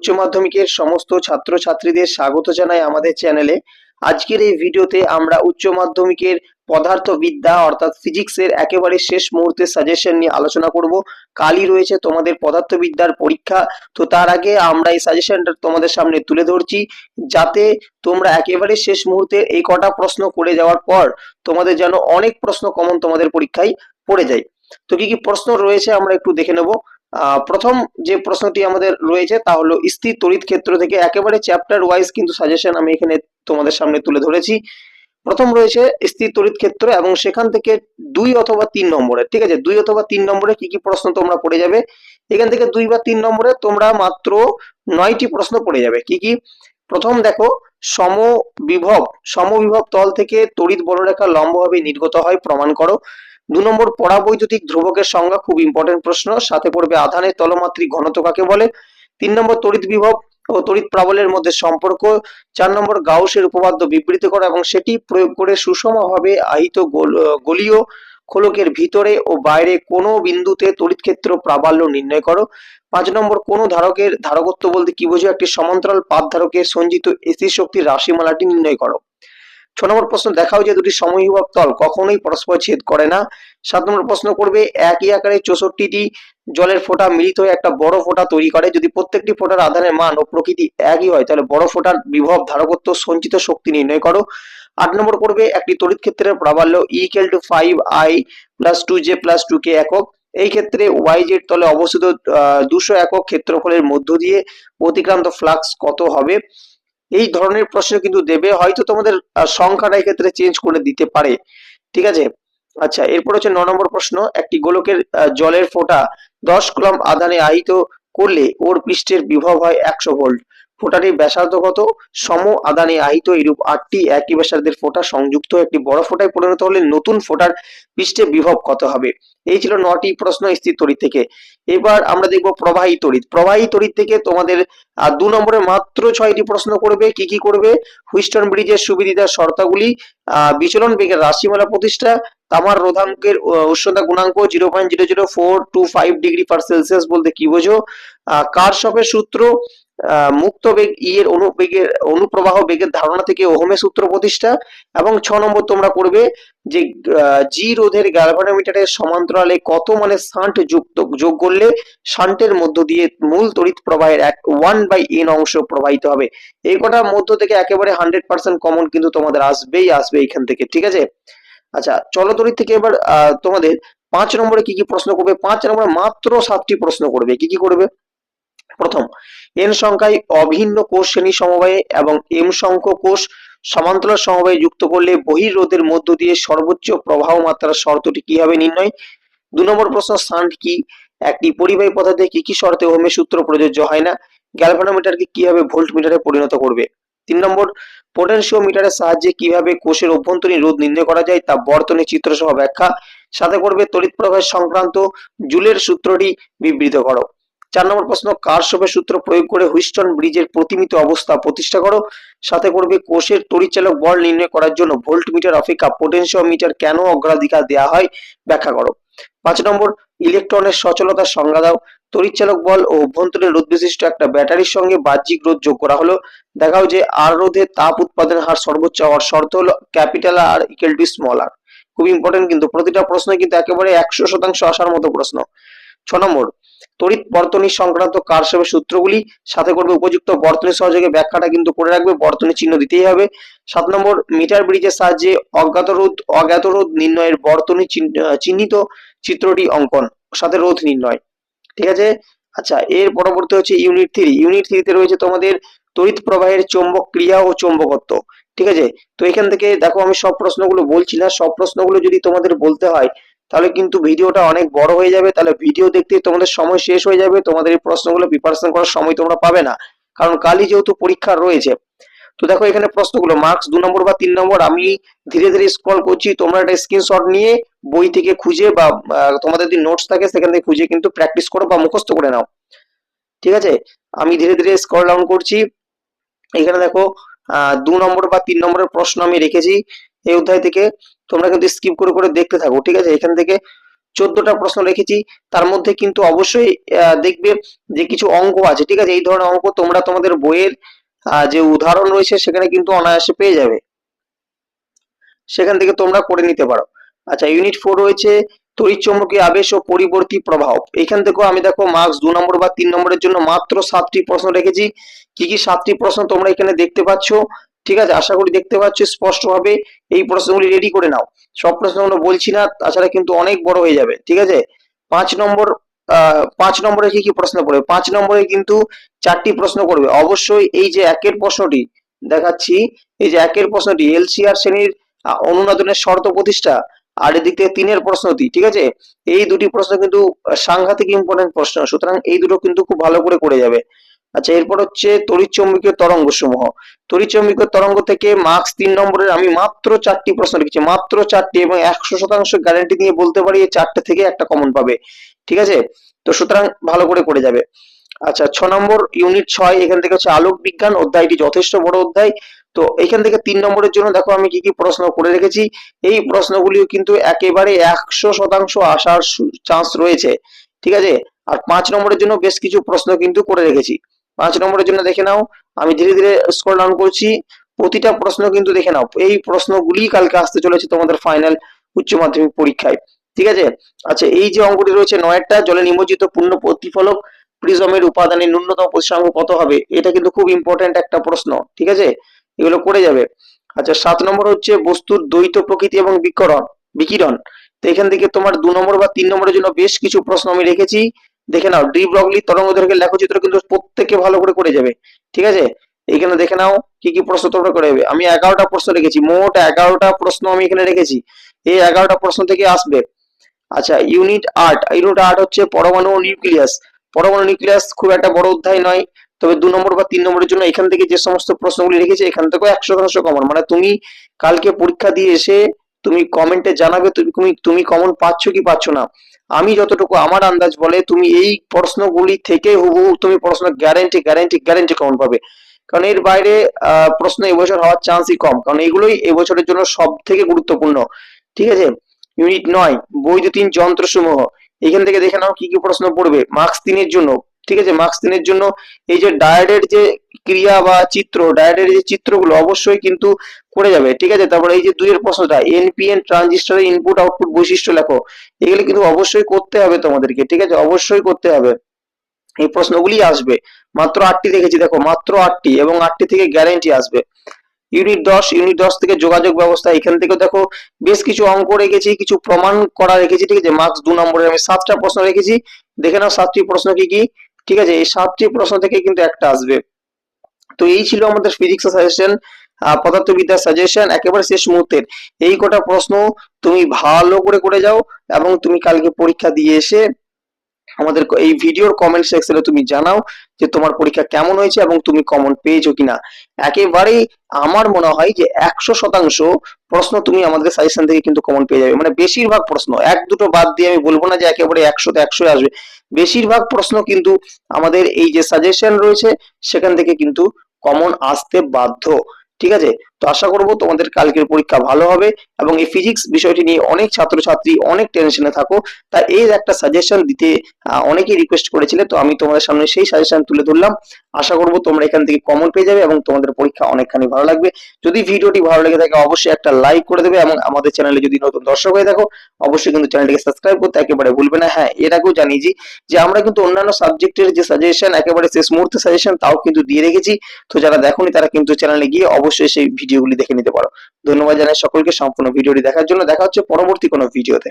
উচ্চ মাধ্যমিকের সমস্ত ছাত্রছাত্রীদের স্বাগত জানাই আমাদের চ্যানেলে। আজকের এই ভিডিওতে আমরা উচ্চ মাধ্যমিকের পদার্থবিদ্যা অর্থাৎ ফিজিক্সের একেবারে শেষ মুহূর্তে সাজেশন নিয়ে আলোচনা করব। কালই রয়েছে তোমাদের পদার্থবিদ্যার পরীক্ষা, তো তার আগে আমরা এই সাজেশনটা তোমাদের সামনে তুলে ধরছি। যাতে তোমরা একেবারে শেষ মুহূর্তে এই কটা প্রশ্ন করে যাওয়ার পর তোমাদের যেন অনেক প্রশ্ন কমন তোমাদের পরীক্ষায় পড়ে যায়। তো কি কি প্রশ্ন রয়েছে আমরা একটু দেখে নেব। প্রথম যে প্রশ্নটি আমাদের রয়েছে তা হলো স্থির তড়িৎ ক্ষেত্র থেকে একেবারে চ্যাপ্টার ওয়াইজ কিন্তু সাজেশন আমি এখানে তোমাদের সামনে তুলে ধরেছি। প্রথম রয়েছে স্থির তড়িৎ ক্ষেত্র এবং সেখান থেকে দুই অথবা তিন নম্বরে ঠিক আছে? দুই অথবা তিন নম্বরে কি কি প্রশ্ন তোমরা পড়ে যাবে? এখান থেকে দুই বা তিন নম্বরে তোমরা মাত্র নয়টি প্রশ্ন পড়ে যাবে। কি কি? প্রথম দেখো, সমবিভব সমবিভব তল থেকে তড়িৎ বলরেখা লম্বভাবে নির্গত হয়, প্রমাণ করো। দু নম্বর পরাবৈদ্যুতিক ধ্রুবকের সংজ্ঞা খুব ইম্পর্টেন্ট প্রশ্ন। সাথে পড়বে আধানের তলমাত্রিক ঘনত্ব কাকে বলে? তিন নম্বর তড়িৎ বিভব ও তড়িৎ প্রাবল্যের মধ্যে সম্পর্ক। চার নম্বর গাউসের উপপাদ্য বিবৃত করা এবং সেটি প্রয়োগ করে সুষমভাবে আহিত গোল- আহ, গোলীয় খোলকের ভিতরে ও বাইরে কোনো বিন্দুতে তড়িৎ ক্ষেত্র প্রাবল্য নির্ণয় করো। পাঁচ নম্বর কোন ধারকের ধারকত্ব বলতে কি বোঝো একটি সমান্তরাল পাত ধারকের সঞ্চিত এসি শক্তির রাশিমালাটি নির্ণয় করো। ছ নম্বর প্রশ্ন, দেখাও যে দুটি সমবিভব তল, কখনোই পরস্পর ছেদ করে না। সাত নম্বর প্রশ্ন করবে, একই আকারে চৌষট্টিটি জলের ফোঁটা মিলিত হয়ে একটা বড় ফোঁটা তৈরি করে। যদি প্রত্যেকটি ফোঁটার আধানের মান ও প্রকৃতি একই হয়, তাহলে বড় ফোঁটার বিভব ধারকত্ব, সঞ্চিত শক্তি নির্ণয় করো। আট নম্বর করবে, একটি তড়িৎ ক্ষেত্রের প্রাবল্য equal to five I plus two J plus two K একক। এই ক্ষেত্রে ওয়াই জেড তলে অবস্থিত দুশো একক ক্ষেত্রফলের মধ্য দিয়ে অতিক্রান্ত ফ্লাক্স কত হবে? এই ধরনের প্রশ্ন কিন্তু দেবে। হয়তো তোমাদের সংখ্যাটা এক্ষেত্রে চেঞ্জ করে দিতে পারে। ঠিক আছে? আচ্ছা এরপর হচ্ছে ন নম্বর প্রশ্ন। একটি গোলকের জলের ফোঁটা দশ কুলম আধানে আহিত করলে ওর পৃষ্ঠের বিভব হয় একশো ভোল্ট। ফোঁটাটির ব্যাসার্ধ কত? সম আদানে আহিত এরূপ আটটি একই ব্যাসার্ধের ফোঁটা সংযুক্ত একটি বড় ফোঁটায় পরিণত হলে নতুন ফোঁটার পৃষ্ঠে বিভব কত হবে? এই ছিল নটি প্রশ্ন স্থির তড়িৎ থেকে। এবার আমরা দেখব প্রবাহী তড়িৎ। প্রবাহী তড়িৎ থেকে তোমাদের দু নম্বরে মাত্র ছয়টি প্রশ্ন করবে কি কি করবে? হুইস্টন ব্রিজের সুবিদিতার শর্তাগুলি আহ, বিচলন বেগের রাশিমালা প্রতিষ্ঠা তামার রোধাঙ্কের উষ্ণতা গুণাঙ্ক zero point zero zero four two five degree per celsius বলতে কি বোঝো? কার সূত্র মুক্ত বেগ ই এর অনুবেগের, অনুপ্রবাহ বেগের ধারণা থেকে ওহমের সূত্র প্রতিষ্ঠা এবং ছ নম্বর তোমরা করবে যে জি রোধের গ্যালভানোমিটারের সমান্তরালে কত মানে শান্ট যুক্ত, যোগ করলে শান্টের মধ্য দিয়ে মূল তড়িৎ প্রবাহের এক ওয়ান বাই এন অংশ প্রবাহিত হবে। এই কটার মধ্য থেকে একেবারে হান্ড্রেড পার্সেন্ট কমন কিন্তু তোমাদের আসবেই, আসবে এখান থেকে, ঠিক আছে? আচ্ছা চলো তড়িৎ থেকে এবার তোমাদের পাঁচ নম্বরে কি কি প্রশ্ন করবে? পাঁচ নম্বরে মাত্র সাতটি প্রশ্ন করবে, কি কি করবে? প্রথম এন সংখ্যায় অভিন্ন কোষ শ্রেণি সমবায়ে এবং এম সংখ্যক কোষ সমান্তরাল সমবায়ে যুক্ত করলে বহির্রোধের মধ্য দিয়ে সর্বোচ্চ প্রবাহ মাত্রার শর্তটি কি হবে নির্ণয়? দু নম্বর প্রশ্ন শান্ট কি? একটি পরিবাহী পদার্থে কি কি শর্তে ওহমের সূত্র প্রযোজ্য হয় না? গ্যালভানোমিটারকে কীভাবে ভোল্ট মিটারে পরিণত করবে? তিন নম্বর পোটেনশিওমিটারের সাহায্যে কীভাবে কোষের অভ্যন্তরীণ রোধ নির্ণয় করা যায় তা বর্তনী চিত্র সহ ব্যাখ্যা। সাথে করবে তড়িৎ প্রবাহের সংক্রান্ত জুলের সূত্রটি বিবৃত করো। চার নম্বর প্রশ্ন, কার কারশফের সূত্র প্রয়োগ করে হুইস্টন ব্রিজের প্রতিমিত অবস্থা প্রতিষ্ঠা করো? সাথে করবে কোষের তড়িৎচালক বল নির্ণয় করার জন্য ভোল্ট মিটার অপেক্ষা পোটেনশিওমিটার কেন অগ্রাধিকার দেওয়া হয়? ব্যাখ্যা করো। পাঁচ নম্বর, ইলেকট্রনের সচলতার সংজ্ঞা দাও। তড়িৎচালক বল ও অভ্যন্তরীণ রোধ বিশিষ্ট একটা ব্যাটারির সঙ্গে বাহ্যিক রোধ যোগ করা হলো। দেখাও যে, আর রোধে তাপ উৎপাদনের হার সর্বোচ্চ হওয়ার শর্ত হলো capital R equal to small R খুব ইম্পর্টেন্ট কিন্তু প্রতিটা প্রশ্ন কিন্তু একেবারে একশো শতাংশ আসার মতো প্রশ্ন। ছ নম্বর তড়িৎ বর্তনী সংক্রান্ত কারশফের সূত্রগুলি সাথে করবে উপযুক্ত বর্তনী সহযোগে ব্যাখ্যাটা কিন্তু করে রাখবে, বর্তনী চিহ্ন দিতেই হবে। সাত নম্বর, মিটার ব্রিজের সাহায্যে অজ্ঞাত রোধ অজ্ঞাত রোধ নির্ণয়ের বর্তনী চিহ্ন- চিহ্নিত চিত্রটি অঙ্কন, সাথে রোধ নির্ণয়। ঠিক আছে? আচ্ছা এর পরবর্তী হচ্ছে ইউনিট থ্রি। ইউনিট থ্রিতে রয়েছে তোমাদের তড়িৎ প্রবাহের চৌম্বক ক্রিয়া ও চৌম্বকত্ব। ঠিক আছে? তো এখান থেকে দেখো আমি সব প্রশ্নগুলো বলছি না, সব প্রশ্নগুলো যদি তোমাদের বলতে হয় তাহলে কিন্তু ভিডিওটা অনেক বড় হয়ে যাবে। তাহলে ভিডিও দেখতে তোমাদের সময় শেষ হয়ে যাবে। তোমাদের এই প্রশ্নগুলো প্রিপারেশন করার সময় তোমরা পাবে না। কারণ কালই যেহেতু পরীক্ষা রয়েছে, তো দেখো এখানে প্রশ্নগুলো মার্কস দু নম্বর বা তিন নম্বর, আমি ধীরে ধীরে স্ক্রল করছি। তোমরা একটা স্ক্রিনশট নিয়ে বই থেকে খুঁজে বা তোমাদের যদি নোটস থাকে, সেখান থেকে খুঁজে কিন্তু প্র্যাকটিস করো বা মুখস্থ করে নাও। ঠিক আছে? আমি ধীরে ধীরে স্ক্রল ডাউন করছি। এখানে দেখো দু নম্বর বা তিন নম্বরের প্রশ্ন আমি রেখেছি। এই অধ্যায় থেকে তোমরা কিন্তু স্কিপ করে করে দেখতে থাকো, ঠিক আছে? এখান থেকে চোদ্দটা প্রশ্ন রেখেছি। তার মধ্যে কিন্তু অবশ্যই দেখবে যে কিছু অঙ্ক আছে, ঠিক আছে? এই ধরনের অঙ্ক তোমরা তোমাদের বইয়ের যে উদাহরণ রয়েছে, সেখানে কিন্তু অনায়াসে পেয়ে যাবে। সেখান থেকে তোমরা করে নিতে পারো। আচ্ছা ইউনিট ফোর রয়েছে, তড়িৎচুম্বকীয় আবেশ ও পরিবর্তী প্রভাব এখান থেকেও আমি দেখো মার্কস দু নম্বর বা তিন নম্বরের জন্য মাত্র সাতটি প্রশ্ন রেখেছি। কি কি সাতটি প্রশ্ন তোমরা এখানে দেখতে পাচ্ছ? ঠিক আছে, আশা করি দেখতে পাচ্ছ স্পষ্টভাবে এই প্রশ্নগুলি রেডি করে নাও। সব প্রশ্নগুলো বলছি না, তাছাড়া কিন্তু অনেক বড় হয়ে যাবে, ঠিক আছে? পাঁচ নম্বর পাঁচ নম্বরে কি কি প্রশ্ন করবে পাঁচ নম্বরে কিন্তু চারটি প্রশ্ন করবে। অবশ্যই এই যে একের প্রশ্নটি দেখাচ্ছি, এই যে একের প্রশ্নটি, এলসিআর শ্রেণির অনুনাদনের শর্ত প্রতিষ্ঠা আর এদিক থেকে তিনের প্রশ্নটি, ঠিক আছে? এই দুটি প্রশ্ন কিন্তু সাংঘাতিক ইম্পর্টেন্ট প্রশ্ন, সুতরাং এই দুটো কিন্তু খুব ভালো করে করে যাবে। আচ্ছা এরপর হচ্ছে তড়িৎচুম্বকীয় তরঙ্গ সমূহ তড়িৎচুম্বকীয় তরঙ্গ থেকে মার্কস তিন নম্বরের, আমি মাত্র চারটি প্রশ্ন লিখেছি, মাত্র চারটি এবং একশো শতাংশ গ্যারান্টি দিয়ে বলতে পারি এই চারটে থেকে একটা কমন পাবে। ঠিক আছে? তো সুতরাং ভালো করে করে যাবে। আচ্ছা ছ নম্বর ইউনিট ছয়, এখান থেকে হচ্ছে আলোক বিজ্ঞান অধ্যায়টি যথেষ্ট বড় অধ্যায়। তো এখান থেকে তিন নম্বরের জন্য দেখো আমি কি কি প্রশ্ন করে রেখেছি। এই প্রশ্নগুলিও কিন্তু একেবারে একশো শতাংশ আসার চান্স রয়েছে। ঠিক আছে? আর পাঁচ নম্বরের জন্য বেশ কিছু প্রশ্ন কিন্তু করে রেখেছি। পাঁচ নম্বরের জন্য দেখে নাও। আমি ধীরে ধীরে স্ক্রল ডাউন করছি। প্রতিটা প্রশ্ন কিন্তু দেখে নাও। এই প্রশ্নগুলি কালকে আসতে চলেছে তোমাদের ফাইনাল উচ্চ মাধ্যমিক পরীক্ষায়। ঠিক আছে? আচ্ছা এই যে অঙ্কটি রয়েছে নয়টা জলে নিমজ্জিত পূর্ণ প্রতিফলক প্রিজমের উপাদানের ন্যূনতম প্রতিসংখ্য কত হবে? এটা কিন্তু খুব ইম্পর্টেন্ট একটা প্রশ্ন। ঠিক আছে? এগুলো করে যাবে। আচ্ছা সাত নম্বর হচ্ছে বস্তুর দ্বৈত প্রকৃতি এবং বিকরণ। বিকিরণ। তো এখান থেকে তোমার দু নম্বর বা তিন নম্বরের জন্য বেশ কিছু প্রশ্ন আমি রেখেছি। দেখে নাও ডি ব্লগলি তরঙ্গ দৈর্ঘ্যের লেখচিত্র কিন্তু প্রত্যেকে ভালো করে করে যাবে, ঠিক আছে? এখানে দেখে নাও কি কি প্রশ্ন তোমরা করে যাবে। আমি এগারোটা প্রশ্ন রেখেছি, মোট এগারোটা প্রশ্ন আমি এখানে রেখেছি। এই এগারোটা প্রশ্ন থেকে আসবে। আচ্ছা ইউনিট আট ইউনিট আট হচ্ছে পরমাণু নিউক্লিয়াস পরমাণু নিউক্লিয়াস খুব একটা বড় অধ্যায় নয়, তবে দু নম্বর বা তিন নম্বরের জন্য এখান থেকে যে সমস্ত প্রশ্নগুলি রেখেছি, এখান থেকেও একশো শতাংশ কমন মানে তুমি কালকে পরীক্ষা দিয়ে এসে তুমি কমেন্টে জানাবে, তুমি তুমি কমন পাচ্ছ কি পাচ্ছ না। আমি যতটুকু আমার আন্দাজ বলে, তুমি এই প্রশ্নগুলি থেকে হুবহু তুমি প্রশ্ন গ্যারেন্টি গ্যারেন্টি গ্যারেন্টি কেমন পাবে? কারণ এর বাইরে প্রশ্ন এবছর হওয়ার চান্সই কম। কারণ এগুলোই এবছরের জন্য সব থেকে গুরুত্বপূর্ণ। ঠিক আছে? ইউনিট নয়, বৈদ্যুতিন যন্ত্রসমূহ। এখান থেকে দেখে নাও কি কি প্রশ্ন পড়বে। মার্কস তিনের জন্য। ঠিক আছে মার্কস তিনের জন্য এই যে ডায়েটের যে ক্রিয়া বা চিত্র ডায়েটের যে চিত্রগুলো অবশ্যই কিন্তু করে যাবে, ঠিক আছে? তারপরে এই যে দুইয়ের প্রশ্নটা এনপিএন ট্রানজিস্টরের ইনপুট আউটপুট বৈশিষ্ট্য লেখো, এগুলো কিন্তু অবশ্যই করতে হবে তোমাদেরকে, ঠিক আছে? অবশ্যই করতে হবে। এই প্রশ্নগুলি আসবে, মাত্র আটটি দেখেছি, দেখো, মাত্র আটটি এবং আটটি থেকে গ্যারেন্টি আসবে। ইউনিট দশ ইউনিট দশ থেকে যোগাযোগ ব্যবস্থা, এখান থেকে দেখো, বেশ কিছু অঙ্ক রেখেছি, কিছু প্রমাণ করা রেখেছি, ঠিক আছে? মার্কস দু নম্বরে আমি সাতটা প্রশ্ন রেখেছি, দেখে নাও সাতটি প্রশ্ন কি কি? ঠিক আছে, এই সাতটি প্রশ্ন থেকে কিন্তু একটা আসবে। তো এই ছিল আমাদের ফিজিক্স সাজেশন পদার্থবিদ্যার সাজেশন একেবারে শেষ মুহূর্তের। এই কটা প্রশ্ন তুমি ভালো করে করে যাও এবং তুমি কালকে পরীক্ষা দিয়ে এসে আমাদের এই ভিডিওর কমেন্ট সেকশনে তুমি জানাও যে তোমার পরীক্ষা কেমন হয়েছে এবং তুমি কমন পেয়েছ কিনা। একেবারেই আমার মনে হয় যে একশো শতাংশ প্রশ্ন তুমি আমাদের সাজেশন থেকে কিন্তু কমন পেয়ে যাবে। মানে বেশিরভাগ প্রশ্ন, এক দুটো বাদ দিয়ে আমি বলব না যে একেবারে একশোতে একশো আসবে। বেশিরভাগ প্রশ্ন কিন্তু আমাদের এই যে সাজেশন রয়েছে, সেখান থেকে কিন্তু কমন আসতে বাধ্য। ঠিক আছে? তো আশা করব তোমাদের কালকের পরীক্ষা ভালো হবে এবং এই ফিজিক্স বিষয়টি নিয়ে অনেক ছাত্রছাত্রী অনেক টেনশনে থাকো। তাই এই একটা সাজেশন দিতে অনেকেই রিকোয়েস্ট করেছিলে, তো আমি তোমাদের সামনে সেই সাজেশন তুলে ধরলাম। আশা করব তোমরা এখান থেকে কমন পেয়ে যাবে এবং তোমাদের পরীক্ষা অনেকখানি ভালো লাগবে। যদি ভিডিওটি ভালো লেগে থাকে, অবশ্যই একটা লাইক করে দেবে এবং আমাদের চ্যানেলে যদি নতুন দর্শক হয়ে থাকো, অবশ্যই কিন্তু চ্যানেলটিকে সাবস্ক্রাইব করতে একেবারে ভুলবে না। হ্যাঁ এর আগেও জানিয়েছি যে আমরা কিন্তু অন্যান্য সাবজেক্টের যে সাজেশন একেবারে শেষ মুহূর্তে সাজেশন তাও কিন্তু দিয়ে রেখেছি। তো যারা দেখোনি, তারা কিন্তু চ্যানেলে গিয়ে অবশ্যই সেই ভিডিওগুলি দেখে নিতে পারো। ধন্যবাদ জানাই সকলকে সম্পূর্ণ ভিডিওটি দেখার জন্য। দেখা হচ্ছে পরবর্তী কোনো ভিডিওতে